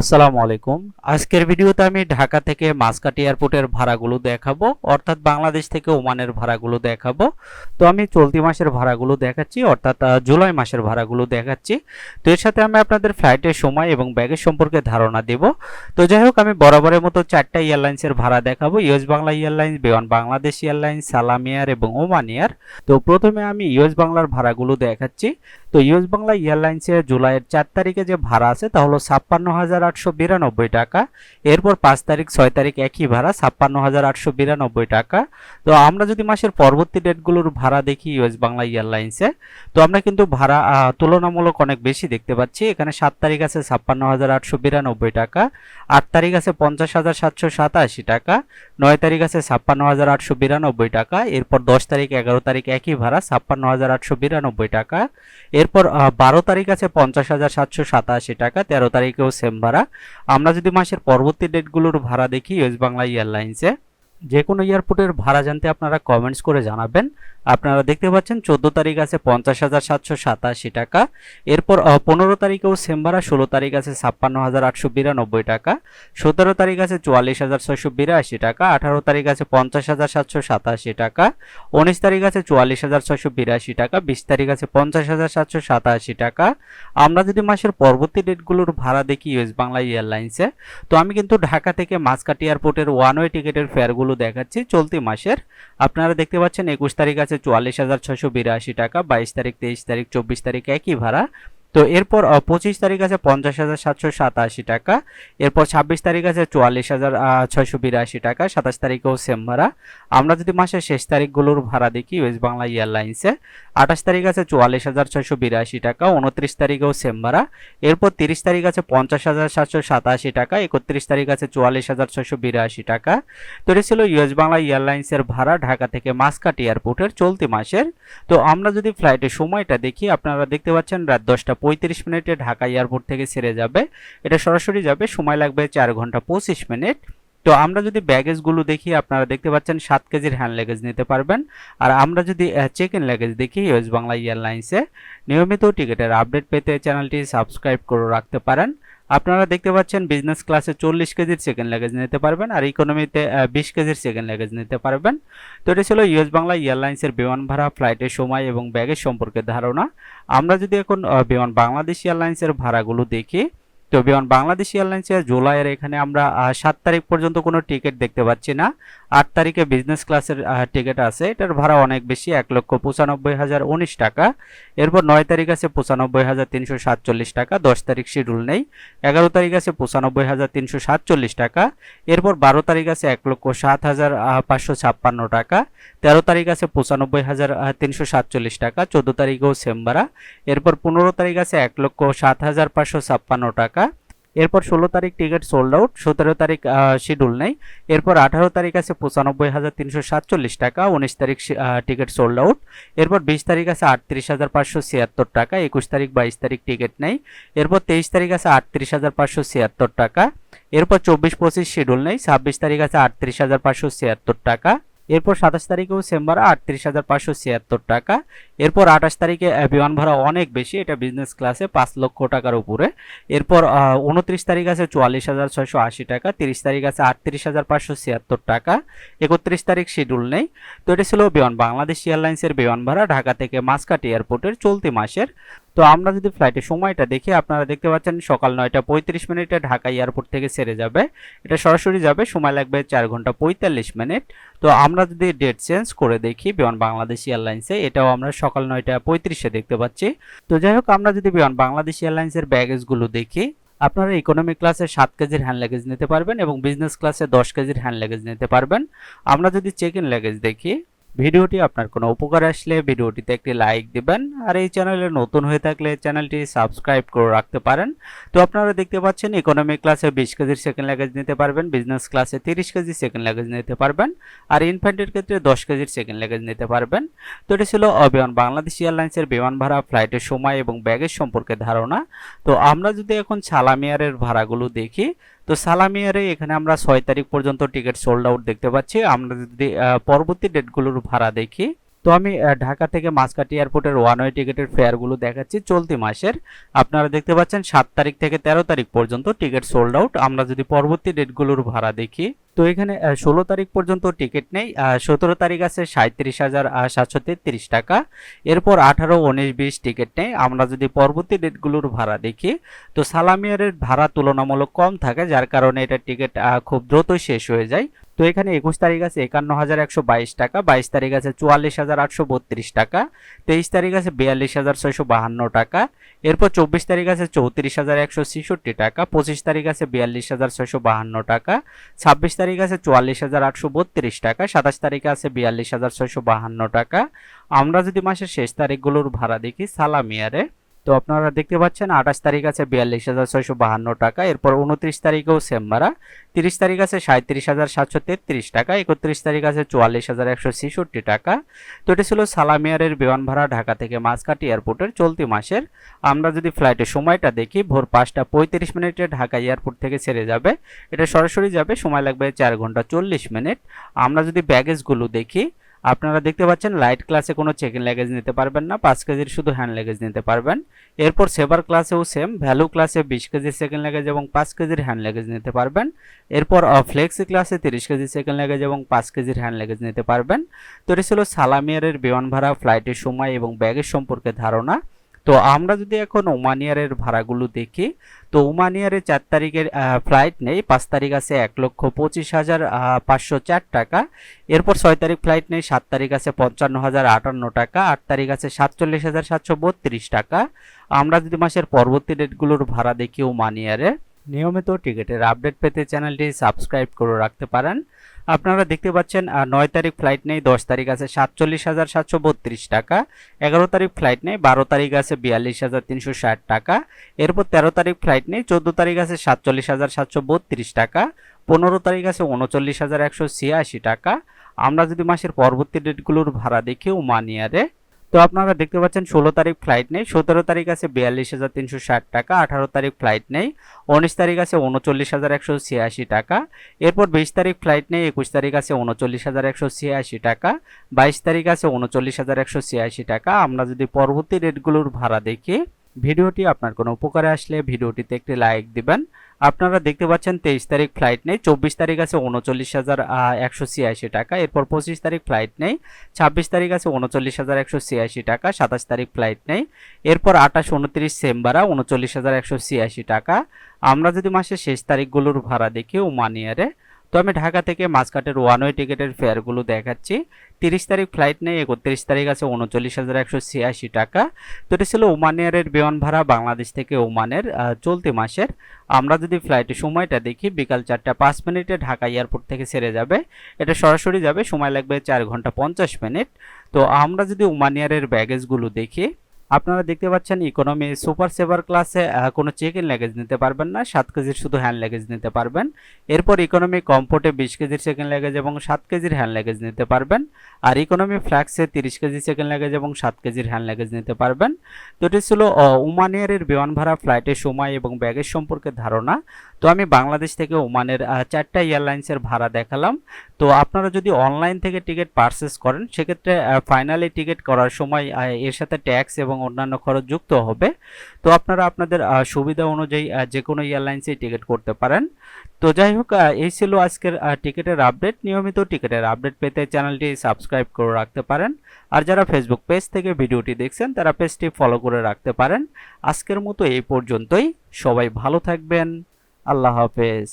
আসসালামু আলাইকুম। আজকের ভিডিওতে আমি ঢাকা থেকে মাসকাটি এয়ারপোর্টের ভাড়াগুলো দেখাবো, অর্থাৎ বাংলাদেশ থেকে ওমানের ভাড়াগুলো দেখাবো। তো আমি চলতি মাসের ভাড়াগুলো দেখাচ্ছি, অর্থাৎ জুলাই মাসের ভাড়াগুলো দেখাচ্ছি। তো এর সাথে আমি আপনাদের ফ্লাইটের সময় এবং ব্যাগের সম্পর্কে ধারণা দেব। তো যাই হোক, আমি বরাবরের মতো চারটা এয়ারলাইন্সের ভাড়া দেখাবো। US Bangla airlines Biman Bangladesh airlines, Salam air এবং ওমান এয়ার। তো প্রথমে আমি ইউএস বাংলার ভাড়াগুলো দেখাচ্ছি। তো ইউএস বাংলা এয়ারলাইন্সের জুলাইয়ের চার তারিখে যে ভাড়া আছে, তা হলো ছাপ্পান্ন হাজার আটশো বিরানব্বই টাকা। এরপর পাঁচ তারিখ, ছয় তারিখ একই ভাড়া, ছাপ্পান্ন হাজার আটশো বিরানব্বই টাকা। তো আমরা যদি মাসের পরবর্তী ডেটগুলোর ভাড়া দেখি ইউএস বাংলা এয়ারলাইন্সে তো আমরা কিন্তু ভাড়া তুলনামূলক অনেক বেশি দেখতে পাচ্ছি। এখানে সাত তারিখ আছে ছাপ্পান্ন হাজার আটশো বিরানব্বই টাকা, আট তারিখ আছে পঞ্চাশ হাজার সাতশো সাতাশি টাকা, নয় তারিখ আছে ছাপ্পান্ন হাজার আটশো বিরানব্বই টাকা, এরপর দশ তারিখ এগারো তারিখ একই ভাড়া, ছাপ্পান্ন হাজার আটশো বিরানব্বই টাকা। এরপর বারো তারিখ আছে পঞ্চাশ হাজার সাতশো সাতাশি টাকা, তেরো তারিখেও সেম ভাড়া। আমরা যদি মাসের পরবর্তী ডেটগুলোর ভাড়া দেখি ওয়েস্ট বাংলা এয়ারলাইন্সে যে কোনো এয়ারপোর্টের ভাড়া জানতে আপনারা কমেন্টস করে জানাবেন। আপনারা দেখতে পাচ্ছেন, চোদ্দ তারিখ আছে পঞ্চাশ হাজার সাতশো সাতাশি টাকা। এরপর পনেরো তারিখেও সেম ভাড়া, ষোলো তারিখ আছে ছাপ্পান্ন হাজার আটশো বিরানব্বই টাকা। সতেরো তারিখ আছে চুয়াল্লিশ হাজার ছয়শো বিরাশি টাকা। আঠারো তারিখ আছে পঞ্চাশ হাজার সাতশো সাতাশি টাকা। উনিশ তারিখ আছে চুয়াল্লিশ হাজার ছয়শো বিরাশি টাকা। বিশ তারিখ আছে পঞ্চাশ হাজার সাতশো সাতাশি টাকা। আমরা যদি মাসের পরবর্তী ডেটগুলোর ভাড়া দেখি ইউএস বাংলা এয়ারলাইন্সে, তো আমি কিন্তু ঢাকা থেকে মাসকাটি এয়ারপোর্টের ওয়ান ওয়ে টিকিটের ফেয়ারগুলো দেখাচ্ছি চলতি মাসের। আপনারা দেখতে পাচ্ছেন একুশ তারিখ আছে চুয়াল্লিশ হাজার ছয়শো বিরাশি টাকা বাইশ তারিখ তেইশ তারিখ চব্বিশ তারিখ একই ভাড়া। তো এরপর পঁচিশ তারিখ আছে পঞ্চাশ হাজার সাতশো সাতাশি টাকা। এরপর ছাব্বিশ তারিখ আছে চুয়াল্লিশ হাজার ছয়শো বিরাশি টাকা। সাতাশ তারিখেও সেম ভাড়া। আমরা যদি মাসের শেষ তারিখগুলোর ভাড়া দেখি ওয়েস্ট বাংলা এয়ারলাইন্সে আঠাশ তারিখ আছে চুয়াল্লিশ হাজার ছয়শো বিরাশি টাকা, উনত্রিশ তারিখেও সেম ভাড়া। এরপর তিরিশ তারিখ আছে পঞ্চাশ হাজার সাতশো সাতাশি টাকা, একত্রিশ তারিখ আছে চুয়াল্লিশ হাজার ছয়শো বিরাশি টাকা। তো এটা ছিল ইউএস বাংলা এয়ারলাইন্সের ভাড়া ঢাকা থেকে মাসকাট এয়ারপোর্টের চলতি মাসের। তো আমরা যদি ফ্লাইটের সময়টা দেখি, আপনারা দেখতে পাচ্ছেন রাত দশটা পঁয়ত্রিশ মিনিটে ঢাকা এয়ারপোর্ট থেকে ছেড়ে যাবে। এটা সরাসরি যাবে, সময় লাগবে চার ঘণ্টা পঁচিশ মিনিট। তো আমরা যদি ব্যাগেজগুলো দেখি, আপনারা দেখতে পাচ্ছেন সাত কেজির হ্যান্ড লেগেজ নিতে পারবেন। আর আমরা যদি চেক ইন লাগেজ দেখি ইউএস বাংলা এয়ারলাইন্সে নিয়মিত টিকিটের আপডেট পেতে চ্যানেলটি সাবস্ক্রাইব করে রাখতে পারেন। আপনারা দেখতে পাচ্ছেন বিজনেস ক্লাসে চল্লিশ কেজির সেকেন্ড লাগেজ নিতে পারবেন আর ইকোনমিতে বিশ কেজির সেকেন্ড লাগেজ নিতে পারবেন। তো এটা ছিল ইউএস বাংলা এয়ারলাইন্সের বিমান ভাড়া ফ্লাইটের সময় এবং ব্যাগের সম্পর্কে ধারণা। আমরা যদি এখন বিমান বাংলাদেশ এয়ারলাইন্সের ভাড়াগুলো দেখি, তো বিমান বাংলাদেশ এয়ারলাইন্সের জুলাইয়ের এখানে আমরা সাত তারিখ পর্যন্ত কোনো টিকিট দেখতে পাচ্ছি না। আট তারিখে বিজনেস ক্লাসের টিকিট আছে। এটার ভাড়া অনেক বেশি, এক লক্ষ পঁচানব্বই হাজার উনিশ টাকা। এরপর নয় তারিখ আছে পঁচানব্বই হাজার তিনশো সাতচল্লিশ টাকা, দশ তারিখ শিডিউল নেই। এগারো তারিখ আছে পঁচানব্বই হাজার তিনশো সাতচল্লিশ টাকা। এরপর বারো তারিখ আছে এক লক্ষ সাত হাজার পাঁচশো ছাপ্পান্ন টাকা। তেরো তারিখ আছে পঁচানব্বই হাজার তিনশো সাতচল্লিশ টাকা। চোদ্দ তারিখেও সেম ভাড়া। এরপর পনেরো তারিখ আছে এক লক্ষ সাত হাজার পাঁচশো ছাপ্পান্ন টাকা। এরপর ষোলো তারিখ টিকিট সোল্ড আউট সতেরো তারিখ শিডিউল নেই। এরপর আঠারো তারিখ আছে পঁচানব্বই হাজার তিনশো সাতচল্লিশ টাকা, উনিশ তারিখ টিকিট সোল্ড আউট এরপর বিশ তারিখ আছে আটত্রিশ হাজার পাঁচশো ছিয়াত্তর টাকা, একুশ তারিখ, বাইশ তারিখ টিকিট নেই। এরপর তেইশ তারিখ আছে আটত্রিশ হাজার পাঁচশো ছিয়াত্তর টাকা। এরপর চব্বিশ পঁচিশ শিডিউল নেই, ছাব্বিশ তারিখ আছে আটত্রিশ হাজার পাঁচশো ছিয়াত্তর টাকা। এরপর সাতাশ তারিখেও ভাড়া, আটত্রিশ হাজার পাঁচশো ছিয়াত্তর টাকা। এরপর আঠাশ তারিখে বিমান ভাড়া অনেক বেশি, এটা বিজনেস ক্লাসে পাঁচ লক্ষ টাকার উপরে। এরপর উনত্রিশ তারিখ আছে চুয়াল্লিশ হাজার ছয়শো আশি টাকা, তিরিশ তারিখ আছে আটত্রিশ হাজার পাঁচশো ছিয়াত্তর টাকা, একত্রিশ তারিখ শিডিউল নেই। তো এটা ছিল বিমান, বাংলাদেশ এয়ারলাইন্সের বিমান ভাড়া ঢাকা থেকে মাসকাটি এয়ারপোর্টের চলতি মাসের। তো আমরা যদি ফ্লাইটের সময়টা দেখি, আপনারা দেখতে পাচ্ছেন সকাল নয়টা পঁয়ত্রিশ মিনিটে ঢাকা এয়ারপোর্ট থেকে ছেড়ে যাবে। এটা সরাসরি যাবে, সময় লাগবে চার ঘণ্টা পঁয়তাল্লিশ মিনিট। তো আমরা যদি ডেট চেঞ্জ করে দেখি বিমান, বাংলাদেশ এয়ারলাইন্সে এটাও আমরা সকাল নয়টা পঁয়ত্রিশে দেখতে পাচ্ছি। তো যাই হোক, আমরা যদি বিমান বাংলাদেশ এয়ারলাইন্সের ব্যাগেজগুলো দেখি, আপনারা ইকোনমি ক্লাসে সাত কেজির হ্যান্ড লাগেজ নিতে পারবেন এবং বিজনেস ক্লাসে দশ কেজির হ্যান্ড লাগেজ নিতে পারবেন। আমরা যদি চেক ইন লাগেজ দেখি ভিডিওটি আপনার কোনো উপকার আসলে ভিডিওটিতে একটি লাইক দিবেন, আর এই চ্যানেলে নতুন হয়ে থাকলে চ্যানেলটি সাবস্ক্রাইব করে রাখতে পারেন। তো আপনারা দেখতে পাচ্ছেন ইকোনমি ক্লাসে বিশ কেজির সেকেন্ড লাগেজ নিতে পারবেন বিজনেস ক্লাসে তিরিশ কেজি সেকেন্ড লাগেজ নিতে পারবেন, আর ইনফ্যান্টের ক্ষেত্রে দশ কেজির সেকেন্ড লাগেজ নিতে পারবেন। তো এটা ছিল অবিমান বাংলাদেশ এয়ারলাইন্সের বিমান ভাড়া, ফ্লাইটের সময় এবং ব্যাগের সম্পর্কে ধারণা। তো আমরা যদি এখন সালামিয়ারের ভাড়াগুলো দেখি তো সালামিয়ারে এখানে আমরা ছয় তারিখ পর্যন্ত টিকিট সোল্ড আউট দেখতে পাচ্ছি। আমরা যদি পরবর্তী ডেটগুলোর ভাড়া দেখি তো আমি ঢাকা থেকে মাসকাটি এয়ারপোর্টের ওয়ান ওয়ে টিকিটের ফেয়ারগুলো দেখাচ্ছি চলতি মাসের। আপনারা দেখতে পাচ্ছেন সাত তারিখ থেকে তেরো তারিখ পর্যন্ত টিকিট সোল্ড আউট আমরা যদি পরবর্তী ডেটগুলোর ভাড়া দেখি, তো এখানে ষোলো তারিখ পর্যন্ত টিকিট নেই সতেরো তারিখ আছে সাঁত্রিশ হাজার সাতশো তেত্রিশ টাকা। এরপর আঠারো, উনিশ, বিশ টিকিট নেই। আমরা যদি পরবর্তী ডেটগুলোর ভাড়া দেখি, তো সালামিয়ারের ভাড়া তুলনামূলক কম থাকে, যার কারণে এটা টিকিট খুব দ্রুতই শেষ হয়ে যায়। তো এখানে একুশ তারিখ আছে একান্ন হাজার একশো বাইশ টাকা, বাইশ তারিখ আছে চুয়াল্লিশ হাজার আটশো বত্রিশ টাকা, তেইশ তারিখ আছে বিয়াল্লিশ হাজার ছয়শো বাহান্ন টাকা, এরপর চব্বিশ তারিখ আছে চৌত্রিশ হাজার একশো ছেষট্টি টাকা, পঁচিশ তারিখ আছে বিয়াল্লিশ হাজার ছয়শো বাহান্ন টাকা, ছাব্বিশ তারিখ আছে চুয়াল্লিশ হাজার আটশো বত্রিশ টাকা, সাতাশ তারিখে আছে বিয়াল্লিশ হাজার ছয়শো বাহান্ন টাকা। আমরা যদি মাসের শেষ তারিখগুলোর ভাড়া দেখি সালামিয়ারে তো আপনারা দেখতে পাচ্ছেন আঠাশ তারিখ আছে বিয়াল্লিশ হাজার ছয়শো বাহান্ন টাকা, এরপর উনত্রিশ তারিখেও সেম ভাড়া তিরিশ তারিখ আছে সাঁত্রিশ হাজার সাতশো তেত্রিশ টাকা, একত্রিশ তারিখ আছে চুয়াল্লিশ হাজার একশো ছেষট্টি টাকা। তো এটা ছিল সালামিয়ারের বিমান ভাড়া ঢাকা থেকে মাসকাটি এয়ারপোর্টের চলতি মাসের। আমরা যদি ফ্লাইটের সময়টা দেখি, ভোর পাঁচটা পঁয়ত্রিশ মিনিটে ঢাকা এয়ারপোর্ট থেকে ছেড়ে যাবে। এটা সরাসরি যাবে, সময় লাগবে চার ঘণ্টা চল্লিশ মিনিট। আমরা যদি ব্যাগেজগুলো দেখি আপনারা দেখতে পাচ্ছেন লাইট ক্লাসে কোনো চেক ইন ল্যাগেজ নিতে পারবেন না, পাঁচ কেজির শুধু হ্যান্ড ল্যাগেজ নিতে পারবেন। এরপর সেভার ক্লাসেও সেম ভ্যালু ক্লাসে বিশ কেজির সেকেন্ড ল্যাগেজ এবং পাঁচ কেজির হ্যান্ড ল্যাগেজ নিতে পারবেন। এরপর ফ্লেক্সি ক্লাসে তিরিশ কেজির সেকেন্ড ল্যাগেজ এবং পাঁচ কেজির হ্যান্ড ল্যাগেজ নিতে পারবেন। তো এটি ছিল সালামিয়ারের বিমান ভাড়া ফ্লাইটের সময় এবং ব্যাগের সম্পর্কে ধারণা। তো আমরা যদি এখন ওমান ওমানিয়ারের ভাড়াগুলো দেখি, তো ওমান ওমানিয়ারে চার তারিখের ফ্লাইট নেই, পাঁচ তারিখ আছে এক লক্ষ পঁচিশ হাজার পাঁচশো চার টাকা। এরপর ছয় তারিখ ফ্লাইট নেই, সাত তারিখ আছে পঞ্চান্ন হাজার আটান্ন টাকা, আট তারিখ আছে সাতচল্লিশ হাজার সাতশো বত্রিশ টাকা। আমরা যদি মাসের পরবর্তী ডেটগুলোর ভাড়া দেখি ওমান ওমানিয়ারে নিয়মিত টিকিটের আপডেট পেতে চ্যানেলটি সাবস্ক্রাইব করে রাখতে পারেন। আপনারা দেখতে পাচ্ছেন নয় তারিখ ফ্লাইট নেই, দশ তারিখ আছে সাতচল্লিশ হাজার সাতশো বত্রিশ টাকা, এগারো তারিখ ফ্লাইট নেই, বারো তারিখ আছে বিয়াল্লিশ হাজার তিনশো ষাট টাকা, এরপর তেরো তারিখ ফ্লাইট নেই, চোদ্দ তারিখ আছে সাতচল্লিশ হাজার সাতশো বত্রিশ টাকা, পনেরো তারিখ আছে উনচল্লিশ হাজার একশো ছিয়াশি টাকা। আমরা যদি মাসের পরবর্তী ডেটগুলোর ভাড়া দেখি ওমানিয়ারে তো আপনারা দেখতে পাচ্ছেন ষোলো তারিখ ফ্লাইট নেই, সতেরো তারিখ আছে বিয়াল্লিশ হাজার তিনশো ষাট টাকা, আঠারো তারিখ ফ্লাইট নেই, উনিশ তারিখ আছে উনচল্লিশ হাজার একশো ছিয়াশি টাকা, এরপর বিশ তারিখ ফ্লাইট নেই, একুশ তারিখ আছে উনচল্লিশ হাজার একশো ছিয়াশি টাকা, বাইশ তারিখ আছে উনচল্লিশ হাজার একশো ছিয়াশি টাকা। আমরা যদি পরবর্তী রেটগুলোর ভাড়া দেখি ভিডিওটি আপনার কোনো উপকারে আসলে ভিডিওটিতে একটি লাইক দিবেন। আপনারা দেখতে পাচ্ছেন তেইশ তারিখ ফ্লাইট নেই, চব্বিশ তারিখ আছে উনচল্লিশ হাজার একশো ছিয়াশি টাকা, এরপর পঁচিশ তারিখ ফ্লাইট নেই, ছাব্বিশ তারিখ আছে উনচল্লিশ হাজার, একশো ছিয়াশি টাকা, সাতাশ তারিখ ফ্লাইট নেই, এরপর আঠাশ, উনত্রিশ সেম্বারা উনচল্লিশ হাজার, একশো ছিয়াশি টাকা। আমরা যদি মাসের শেষ তারিখগুলোর ভাড়া দেখি ওমানিয়ারে তো আমি ঢাকা থেকে মাসকাটের ওয়ান ওয়ে টিকিটের ফেয়ারগুলো দেখাচ্ছি। তিরিশ তারিখ ফ্লাইট নেই, একত্রিশ তারিখ আছে উনচল্লিশ হাজার একশো ছিয়াশি টাকা। তো এটা ছিল ওমান এয়ারের বিমান ভাড়া বাংলাদেশ থেকে ওমানের চলতি মাসের। আমরা যদি ফ্লাইটের সময়টা দেখি, বিকাল চারটা পাঁচ মিনিটে ঢাকা এয়ারপোর্ট থেকে ছেড়ে যাবে। এটা সরাসরি যাবে, সময় লাগবে চার ঘণ্টা পঞ্চাশ মিনিট। তো আমরা যদি ওমান এয়ারের ব্যাগেজগুলো দেখি আপনারা দেখতে পাচ্ছেন ইকোনমি সুপার সেভার ক্লাসে কোনো চেক ইন ল্যাগেজ নিতে পারবেন না, সাত কেজির শুধু হ্যান্ড ল্যাগেজ নিতে পারবেন। এরপর ইকোনমি কম্পোর্টে বিশ কেজির সেকেন্ড ল্যাগেজ এবং সাত কেজির হ্যান্ড ল্যাগেজ নিতে পারবেন। আর ইকোনমি ফ্ল্যাক্সে তিরিশ কেজি সেকেন্ড ল্যাগেজ এবং সাত কেজির হ্যান্ড ল্যাগেজ নিতে পারবেন। তো এটি ছিল ওমানিয়ারের বিমান ভাড়া ফ্লাইটের সময় এবং ব্যাগের সম্পর্কে ধারণা। তো আমি বাংলাদেশ থেকে ওমানের চারটা এয়ারলাইন্সের ভাড়া দেখালাম। তো আপনারা যদি অনলাইন থেকে টিকিট পারচেস করেন, সেক্ষেত্রে ফাইনালি টিকিট করার সময় এর সাথে ট্যাক্স এবং অন্যান্য খরচ যুক্ত হবে। তো আপনারা আপনাদের সুবিধা অনুযায়ী যে কোনো এয়ারলাইন্সে টিকিট করতে পারেন। তো যাই হোক এই ছিল আজকের টিকিটের আপডেট। নিয়মিত টিকিটের আপডেট পেতে চ্যানেলটি সাবস্ক্রাইব করে রাখতে পারেন। আর যারা ফেসবুক পেজ থেকে ভিডিওটি দেখছেন, তারা পেজটি ফলো করে রাখতে পারেন। আজকের মতো এই পর্যন্তই। সবাই ভালো থাকবেন। আল্লাহ হাফেজ।